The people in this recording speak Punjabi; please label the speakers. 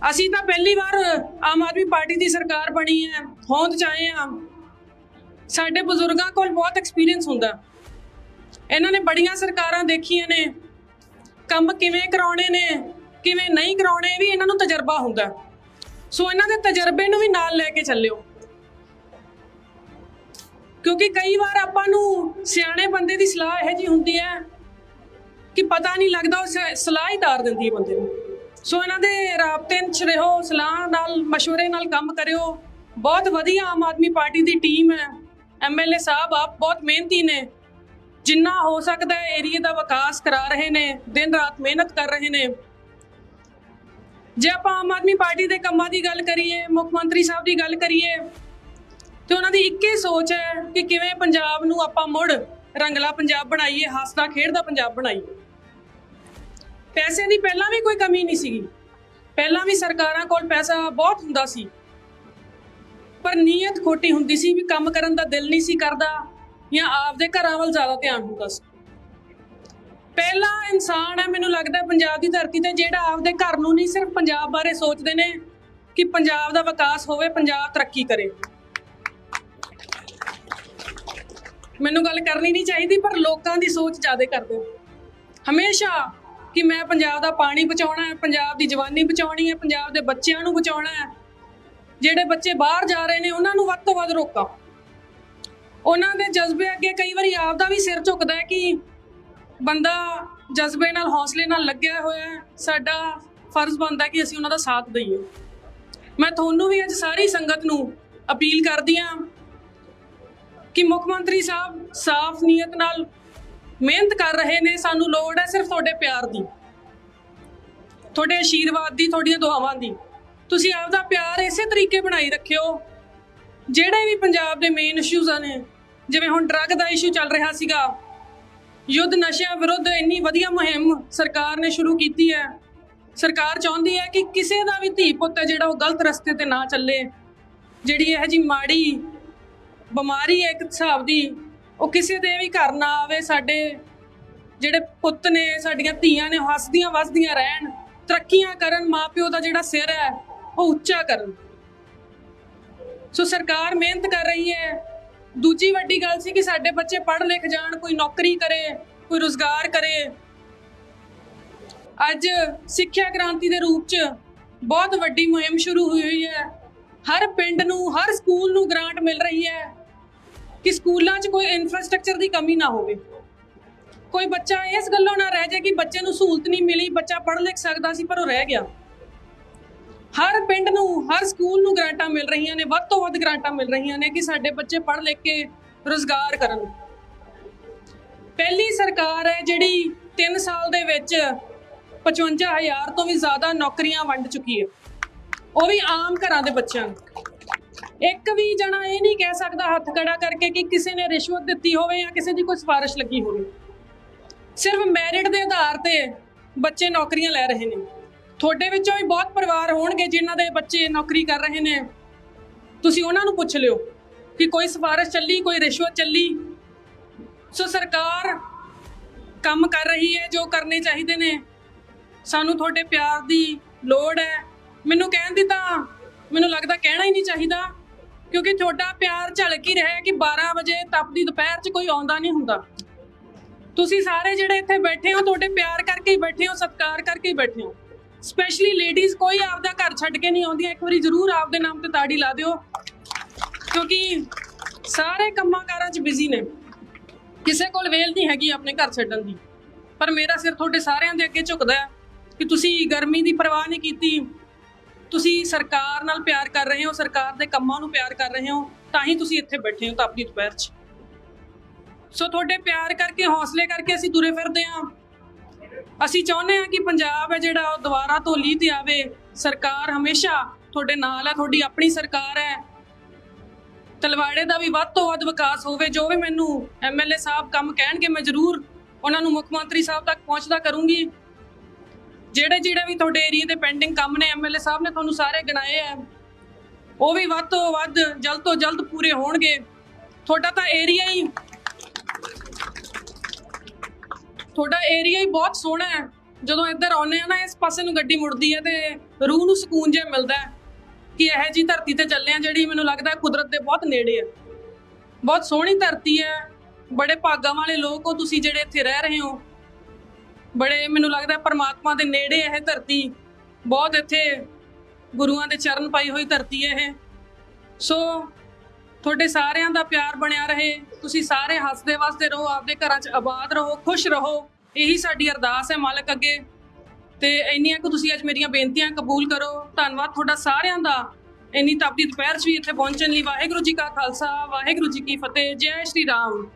Speaker 1: ਅਸੀਂ ਤਾਂ ਪਹਿਲੀ ਵਾਰ ਆਮ ਆਦਮੀ ਪਾਰਟੀ ਦੀ ਸਰਕਾਰ ਬਣੀ ਹੈ, ਹੋਂਦ ਚ ਆਏ ਆ ਸਾਡੇ ਬਜ਼ੁਰਗਾਂ ਕੋਲ ਬਹੁਤ ਐਕਸਪੀਰੀਅੰਸ ਹੁੰਦਾ। ਇਹਨਾਂ ਨੇ ਬੜੀਆਂ ਸਰਕਾਰਾਂ ਦੇਖੀਆਂ ਨੇ। ਕੰਮ ਕਿਵੇਂ ਕਰਾਉਣੇ ਨੇ, ਕਿਵੇਂ ਨਹੀਂ ਕਰਾਉਣੇ ਵੀ ਇਹਨਾਂ ਨੂੰ ਤਜਰਬਾ ਹੁੰਦਾ। ਸੋ ਇਹਨਾਂ ਦੇ ਤਜਰਬੇ ਨੂੰ ਵੀ ਨਾਲ ਲੈ ਕੇ ਚੱਲਿਓ। ਕਿਉਂਕਿ ਕਈ ਵਾਰ ਆਪਾਂ ਨੂੰ ਸਿਆਣੇ ਬੰਦੇ ਦੀ ਸਲਾਹ ਇਹੋ ਜੀ ਹੁੰਦੀ ਹੈ ਕਿ ਪਤਾ ਨਹੀਂ ਲੱਗਦਾ ਉਹ ਸਲਾਹ ਹੀ ਤਾਰ ਦਿੰਦੀ ਹੈ ਬੰਦੇ ਨੂੰ। ਸੋ ਇਹਨਾਂ ਦੇ ਰਾਬਤੇ 'ਚ ਰਹੋ ਸਲਾਹ ਨਾਲ مشورے ਨਾਲ ਕੰਮ ਕਰਿਓ ਬਹੁਤ ਵਧੀਆ ਆਮ ਆਦਮੀ ਪਾਰਟੀ ਦੀ ਟੀਮ ਹੈ ਐਮਐਲਏ ਸਾਹਿਬ ਆਪ ਬਹੁਤ ਮਿਹਨਤੀ ਨੇ ਜਿੰਨਾ ਹੋ ਸਕਦਾ ਹੈ ਏਰੀਆ ਦਾ ਵਿਕਾਸ ਕਰਾ ਰਹੇ ਨੇ ਦਿਨ ਰਾਤ ਮਿਹਨਤ ਕਰ ਰਹੇ ਨੇ ਜੇ ਆਪਾਂ ਆਮ ਆਦਮੀ ਪਾਰਟੀ ਦੇ ਕੰਮਾਂ ਦੀ ਗੱਲ ਕਰੀਏ ਮੁੱਖ ਮੰਤਰੀ ਸਾਹਿਬ ਦੀ ਗੱਲ ਕਰੀਏ ਤੇ ਉਹਨਾਂ ਦੀ ਇੱਕੇ ਸੋਚ ਹੈ ਕਿ ਕਿਵੇਂ ਪੰਜਾਬ ਨੂੰ ਆਪਾਂ ਮੁੜ ਰੰਗਲਾ ਪੰਜਾਬ ਬਣਾਈਏ ਹੱਸਦਾ ਖੇਡਦਾ ਪੰਜਾਬ ਬਣਾਈਏ ਪੈਸੇ ਦੀ ਪਹਿਲਾਂ ਵੀ ਕੋਈ ਕਮੀ ਨਹੀਂ ਸੀਗੀ। ਪਹਿਲਾਂ ਵੀ ਸਰਕਾਰਾਂ ਕੋਲ ਪੈਸਾ ਬਹੁਤ ਹੁੰਦਾ ਸੀ। ਪਰ ਨੀਅਤ ਖੋਟੀ ਹੁੰਦੀ ਸੀ ਵੀ ਕੰਮ ਕਰਨ ਦਾ ਦਿਲ ਨਹੀਂ ਸੀ ਕਰਦਾ ਜਾਂ ਆਪਦੇ ਘਰਾਂ ਵੱਲ ਜ਼ਿਆਦਾ ਧਿਆਨ ਹੁੰਦਾ ਸੀ। ਪਹਿਲਾ ਇਨਸਾਨ ਹੈ, ਮੈਨੂੰ ਲੱਗਦਾ ਪੰਜਾਬ ਦੀ ਧਰਤੀ ਤੇ ਜਿਹੜਾ ਆਪਦੇ ਘਰ ਨੂੰ ਨਹੀਂ ਸਿਰਫ ਪੰਜਾਬ ਬਾਰੇ ਸੋਚਦੇ ਨੇ ਕਿ ਪੰਜਾਬ ਦਾ ਵਿਕਾਸ ਹੋਵੇ, ਪੰਜਾਬ ਤਰੱਕੀ ਕਰੇ। ਮੈਨੂੰ ਗੱਲ ਕਰਨੀ ਨਹੀਂ ਚਾਹੀਦੀ, ਪਰ ਲੋਕਾਂ ਦੀ ਸੋਚ ਜ਼ਿਆਦਾ ਕਰਦੇ। ਹਮੇਸ਼ਾ ਕਿ ਮੈਂ ਪੰਜਾਬ ਦਾ ਪਾਣੀ ਬਚਾਉਣਾ ਹੈ, ਪੰਜਾਬ ਦੀ ਜਵਾਨੀ ਬਚਾਉਣੀ ਹੈ, ਪੰਜਾਬ ਦੇ ਬੱਚਿਆਂ ਨੂੰ ਬਚਾਉਣਾ ਹੈ। ਜਿਹੜੇ ਬੱਚੇ ਬਾਹਰ ਜਾ ਰਹੇ ਨੇ, ਉਹਨਾਂ ਨੂੰ ਵੱਧ ਤੋਂ ਵੱਧ ਰੋਕਾਂ। ਉਹਨਾਂ ਦੇ ਜਜ਼ਬੇ ਅੱਗੇ ਕਈ ਵਾਰੀ ਆਪਦਾ ਵੀ ਸਿਰ ਝੁਕਦਾ ਹੈ ਕਿ ਬੰਦਾ ਜਜ਼ਬੇ ਨਾਲ, ਹੌਸਲੇ ਨਾਲ ਲੱਗਿਆ ਹੋਇਆ ਹੈ। ਸਾਡਾ ਫਰਜ਼ ਬਣਦਾ ਕਿ ਅਸੀਂ ਉਹਨਾਂ ਦਾ ਸਾਥ ਦਈਏ। ਮੈਂ ਤੁਹਾਨੂੰ ਵੀ ਅੱਜ ਸਾਰੀ ਸੰਗਤ ਨੂੰ ਅਪੀਲ ਕਰਦੀ ਹਾਂ ਕਿ ਮੁੱਖ ਮੰਤਰੀ ਸਾਹਿਬ ਸਾਫ਼ ਨੀਅਤ ਨਾਲ ਮਿਹਨਤ ਕਰ ਰਹੇ ਨੇ, ਸਾਨੂੰ ਲੋੜ ਹੈ ਸਿਰਫ ਤੁਹਾਡੇ ਪਿਆਰ ਦੀ। ਤੁਹਾਡੇ ਆਸ਼ੀਰਵਾਦ ਦੀ, ਤੁਹਾਡੀਆਂ ਦੁਆਵਾਂ ਦੀ। ਤੁਸੀਂ ਆਪਦਾ ਪਿਆਰ ਇਸੇ ਤਰੀਕੇ ਬਣਾਈ ਰੱਖਿਓ, ਜਿਹੜੇ ਵੀ ਪੰਜਾਬ ਦੇ ਮੇਨ ਇਸ਼ੂਜ਼ ਨੇ, ਜਿਵੇਂ ਹੁਣ ਡਰੱਗ ਦਾ ਇਸ਼ੂ ਚੱਲ ਰਿਹਾ ਸੀਗਾ। ਯੁੱਧ ਨਸ਼ਿਆਂ ਵਿਰੁੱਧ ਇੰਨੀ ਵਧੀਆ ਮੁਹਿੰਮ ਸਰਕਾਰ ਨੇ ਸ਼ੁਰੂ ਕੀਤੀ ਹੈ। ਸਰਕਾਰ ਚਾਹੁੰਦੀ ਹੈ ਕਿ ਕਿਸੇ ਦਾ ਵੀ ਧੀ ਪੁੱਤ ਹੈ ਜਿਹੜਾ ਉਹ ਗਲਤ ਰਸਤੇ ਤੇ ਨਾ ਚੱਲੇ। ਜਿਹੜੀ ਇਹ ਜੀ ਮਾੜੀ ਬਿਮਾਰੀ ਹੈ ਇੱਕ ਹਿਸਾਬ ਦੀ ਉਹ ਕਿਸੇ ਦੇ ਵੀ ਘਰ ਨਾ ਆਵੇ, ਸਾਡੇ ਜਿਹੜੇ ਪੁੱਤ ਨੇ, ਸਾਡੀਆਂ ਧੀਆਂ ਨੇ ਉਹ ਹੱਸਦੀਆਂ ਵਸਦੀਆਂ ਰਹਿਣ, ਤਰੱਕੀਆਂ ਕਰਨ, ਮਾਪਿਓ ਦਾ ਜਿਹੜਾ ਸਿਰ ਹੈ, ਉਹ ਉੱਚਾ ਕਰਨ। ਸੋ ਸਰਕਾਰ ਮਿਹਨਤ ਕਰ ਰਹੀ ਹੈ। ਦੂਜੀ ਵੱਡੀ ਗੱਲ ਸੀ ਕਿ ਸਾਡੇ ਬੱਚੇ ਪੜ੍ਹ ਲਿਖ ਜਾਣ, ਕੋਈ ਨੌਕਰੀ ਕਰੇ, ਕੋਈ ਰੋਜ਼ਗਾਰ ਕਰੇ। ਅੱਜ ਸਿੱਖਿਆ ਕ੍ਰਾਂਤੀ ਦੇ ਰੂਪ 'ਚ ਬਹੁਤ ਵੱਡੀ ਮੁਹਿੰਮ ਸ਼ੁਰੂ ਹੋਈ ਹੋਈ ਹੈ। ਹਰ ਪਿੰਡ ਨੂੰ, ਹਰ ਸਕੂਲ ਨੂੰ ਗ੍ਰਾਂਟ ਮਿਲ ਰਹੀ ਹੈ। ਕਿ ਸਕੂਲਾਂ 'ਚ ਕੋਈ ਇਨਫਰਾਸਟ੍ਰਕਚਰ ਦੀ ਕਮੀ ਨਾ ਹੋਵੇ। ਕੋਈ ਬੱਚਾ ਇਸ ਗੱਲੋਂ ਨਾ ਰਹਿ ਜਾਏ ਕਿ ਬੱਚੇ ਨੂੰ ਸਹੂਲਤ ਨਹੀਂ ਮਿਲੀ, ਬੱਚਾ ਪੜ੍ਹ ਲਿਖ ਸਕਦਾ ਸੀ ਪਰ ਉਹ ਰਹਿ ਗਿਆ। ਹਰ ਪਿੰਡ ਨੂੰ, ਹਰ ਸਕੂਲ ਨੂੰ ਗ੍ਰਾਂਟਾਂ ਮਿਲ ਰਹੀਆਂ ਨੇ, ਵੱਧ ਤੋਂ ਵੱਧ ਗ੍ਰਾਂਟਾਂ ਮਿਲ ਰਹੀਆਂ ਨੇ ਕਿ ਸਾਡੇ ਬੱਚੇ ਪੜ੍ਹ ਲਿਖ ਕੇ ਰੋਜ਼ਗਾਰ ਕਰਨ। ਪਹਿਲੀ ਸਰਕਾਰ ਹੈ ਜਿਹੜੀ 3 ਸਾਲ ਦੇ ਵਿੱਚ 55000 ਤੋਂ ਵੀ ਜ਼ਿਆਦਾ ਨੌਕਰੀਆਂ ਵੰਡ ਚੁੱਕੀ ਹੈ। ਉਹ ਵੀ ਆਮ ਘਰਾਂ ਦੇ ਬੱਚਿਆਂ ਨੂੰ। ਇੱਕ ਵੀ ਜਣਾ ਇਹ ਨਹੀਂ ਕਹਿ ਸਕਦਾ ਹੱਥ ਖੜਾ ਕਰਕੇ ਕਿ ਕਿਸੇ ਨੇ ਰਿਸ਼ਵਤ ਦਿੱਤੀ ਹੋਵੇ ਜਾਂ ਕਿਸੇ ਦੀ ਕੋਈ ਸਿਫਾਰਿਸ਼ ਲੱਗੀ ਹੋਵੇ। ਸਿਰਫ ਮੈਰਿਟ ਦੇ ਆਧਾਰ ਤੇ ਬੱਚੇ ਨੌਕਰੀਆਂ ਲੈ ਰਹੇ ਨੇ। ਤੁਹਾਡੇ ਵਿੱਚੋਂ ਵੀ ਬਹੁਤ ਪਰਿਵਾਰ ਹੋਣਗੇ ਜਿਨ੍ਹਾਂ ਦੇ ਬੱਚੇ ਨੌਕਰੀ ਕਰ ਰਹੇ ਨੇ। ਤੁਸੀਂ ਉਹਨਾਂ ਨੂੰ ਪੁੱਛ ਲਿਓ ਕਿ ਕੋਈ ਸਿਫਾਰਿਸ਼ ਚੱਲੀ, ਕੋਈ ਰਿਸ਼ਵਤ ਚੱਲੀ। ਸੋ ਸਰਕਾਰ ਕੰਮ ਕਰ ਰਹੀ ਹੈ, ਜੋ ਕਰਨੇ ਚਾਹੀਦੇ ਨੇ। ਸਾਨੂੰ ਤੁਹਾਡੇ ਪਿਆਰ ਦੀ ਲੋੜ ਹੈ। ਮੈਨੂੰ ਕਹਿਣ ਦੀ ਤਾਂ, ਮੈਨੂੰ ਲੱਗਦਾ ਕਹਿਣਾ ਹੀ ਨਹੀਂ ਚਾਹੀਦਾ। ਕਿਉਂਕਿ ਤੁਹਾਡਾ ਪਿਆਰ ਝਲਕ ਹੀ ਰਿਹਾ ਹੈ ਕਿ 12 ਵਜੇ ਤਪਦੀ ਦੁਪਹਿਰ 'ਚ ਕੋਈ ਆਉਂਦਾ ਨਹੀਂ ਹੁੰਦਾ। ਤੁਸੀਂ ਸਾਰੇ ਜਿਹੜੇ ਇੱਥੇ ਬੈਠੇ ਹੋ, ਤੁਹਾਡੇ ਪਿਆਰ ਕਰਕੇ ਹੀ ਬੈਠੇ ਹੋ, ਸਤਿਕਾਰ ਕਰਕੇ ਹੀ ਬੈਠੇ ਹੋ। ਸਪੈਸ਼ਲੀ ਲੇਡੀਜ਼ ਕੋਈ ਆਪਦਾ ਘਰ ਛੱਡ ਕੇ ਨਹੀਂ ਆਉਂਦੀਆਂ। ਇੱਕ ਵਾਰੀ ਜ਼ਰੂਰ ਆਪਦੇ ਨਾਮ ਤੇ ਤਾੜੀ ਲਾ ਦਿਓ। ਕਿਉਂਕਿ ਸਾਰੇ ਕੰਮਾਂ ਕਾਰਾਂ 'ਚ ਬਿਜ਼ੀ ਨੇ। ਕਿਸੇ ਕੋਲ ਵੇਲ ਨਹੀਂ ਹੈਗੀ ਆਪਣੇ ਘਰ ਛੱਡਣ ਦੀ। ਪਰ ਮੇਰਾ ਸਿਰ ਤੁਹਾਡੇ ਸਾਰਿਆਂ ਦੇ ਅੱਗੇ ਝੁਕਦਾ ਹੈ ਕਿ ਤੁਸੀਂ ਗਰਮੀ ਦੀ ਪਰਵਾਹ ਨਹੀਂ ਕੀਤੀ। ਤੁਸੀਂ ਸਰਕਾਰ ਨਾਲ ਪਿਆਰ ਕਰ ਰਹੇ ਹੋ, ਸਰਕਾਰ ਦੇ ਕੰਮਾਂ ਨੂੰ ਪਿਆਰ ਕਰ ਰਹੇ ਹੋ, ਤਾਂ ਹੀ ਤੁਸੀਂ ਇੱਥੇ ਬੈਠੇ ਹੋ ਤਾਂ ਆਪਣੀ ਦੁਪਹਿਰ 'ਚ। ਸੋ ਤੁਹਾਡੇ ਪਿਆਰ ਕਰਕੇ, ਹੌਸਲੇ ਕਰਕੇ ਅਸੀਂ ਤੁਰੇ ਫਿਰਦੇ ਹਾਂ। ਅਸੀਂ ਚਾਹੁੰਦੇ ਹਾਂ ਕਿ ਪੰਜਾਬ ਹੈ ਜਿਹੜਾ ਉਹ ਦੁਬਾਰਾ ਤੋਂ ਲੀਹ ਤੇ ਆਵੇ। ਸਰਕਾਰ ਹਮੇਸ਼ਾ ਤੁਹਾਡੇ ਨਾਲ ਹੈ, ਤੁਹਾਡੀ ਆਪਣੀ ਸਰਕਾਰ ਹੈ। ਤਲਵਾੜੇ ਦਾ ਵੀ ਵੱਧ ਤੋਂ ਵੱਧ ਵਿਕਾਸ ਹੋਵੇ, ਜੋ ਵੀ ਮੈਨੂੰ ਐਮਐਲਏ ਸਾਹਿਬ ਕੰਮ ਕਹਿਣਗੇ, ਮੈਂ ਜ਼ਰੂਰ ਉਹਨਾਂ ਨੂੰ ਮੁੱਖ ਮੰਤਰੀ ਸਾਹਿਬ ਤੱਕ ਪਹੁੰਚਦਾ ਕਰੂੰਗੀ। ਜਿਹੜੇ ਜਿਹੜੇ ਵੀ ਤੁਹਾਡੇ ਏਰੀਆ ਦੇ ਪੈਂਡਿੰਗ ਕੰਮ ਨੇ ਐਮਐਲਏ ਸਾਹਿਬ ਨੇ ਤੁਹਾਨੂੰ ਸਾਰੇ ਗਿਣਾਏ ਆ। ਉਹ ਵੀ ਵੱਧ ਤੋਂ ਵੱਧ, ਜਲਦ ਤੋਂ ਜਲਦ ਪੂਰੇ ਹੋਣਗੇ। ਤੁਹਾਡਾ ਤਾਂ ਏਰੀਆ ਹੀ ਤੁਹਾਡਾ ਏਰੀਆ ਹੀ ਬਹੁਤ ਸੋਹਣਾ ਹੈ। ਜਦੋਂ ਇੱਧਰ ਆਉਂਦੇ ਆ ਨਾ, ਇਸ ਪਾਸੇ ਨੂੰ ਗੱਡੀ ਮੁੜਦੀ ਹੈ ਤੇ ਰੂਹ ਨੂੰ ਸਕੂਨ ਜਿਹਾ ਮਿਲਦਾ ਹੈ ਕਿ ਇਹੋ ਜੀ ਧਰਤੀ ਤੇ ਚੱਲੇ ਆ ਜਿਹੜੀ ਮੈਨੂੰ ਲੱਗਦਾ ਕੁਦਰਤ ਦੇ ਬਹੁਤ ਨੇੜੇ ਹੈ। ਬਹੁਤ ਸੋਹਣੀ ਧਰਤੀ ਹੈ। ਬੜੇ ਭਾਗਾਂ ਵਾਲੇ ਲੋਕ ਹੋ ਤੁਸੀਂ ਜਿਹੜੇ ਇੱਥੇ ਰਹਿ ਰਹੇ ਹੋ। ਬੜੇ ਮੈਨੂੰ ਲੱਗਦਾ ਪਰਮਾਤਮਾ ਦੇ ਨੇੜੇ ਇਹ ਧਰਤੀ, ਬਹੁਤ ਇੱਥੇ ਗੁਰੂਆਂ ਦੇ ਚਰਨ ਪਾਈ ਹੋਈ ਧਰਤੀ ਹੈ ਇਹ। ਸੋ ਤੁਹਾਡੇ ਸਾਰਿਆਂ ਦਾ ਪਿਆਰ ਬਣਿਆ ਰਹੇ, ਤੁਸੀਂ ਸਾਰੇ ਹੱਸਦੇ ਵਸਦੇ ਰਹੋ, ਆਪਦੇ ਘਰਾਂ 'ਚ ਆਬਾਦ ਰਹੋ, ਖੁਸ਼ ਰਹੋ, ਇਹੀ ਸਾਡੀ ਅਰਦਾਸ ਹੈ ਮਾਲਕ ਅੱਗੇ। ਤੇ ਇੰਨੀਆਂ ਕੁ ਤੁਸੀਂ ਅੱਜ ਮੇਰੀਆਂ ਬੇਨਤੀਆਂ ਕਬੂਲ ਕਰੋ, ਧੰਨਵਾਦ ਤੁਹਾਡਾ ਸਾਰਿਆਂ ਦਾ। ਇੰਨੀ ਤਪਦੀ ਦੁਪਹਿਰ 'ਚ ਵੀ ਇੱਥੇ ਪਹੁੰਚਣ ਲਈ ਵਾਹਿਗੁਰੂ ਜੀ ਕਾ ਖਾਲਸਾ, ਵਾਹਿਗੁਰੂ ਜੀ ਕੀ ਫਤਿਹ, ਜੈ ਸ਼੍ਰੀ ਰਾਮ।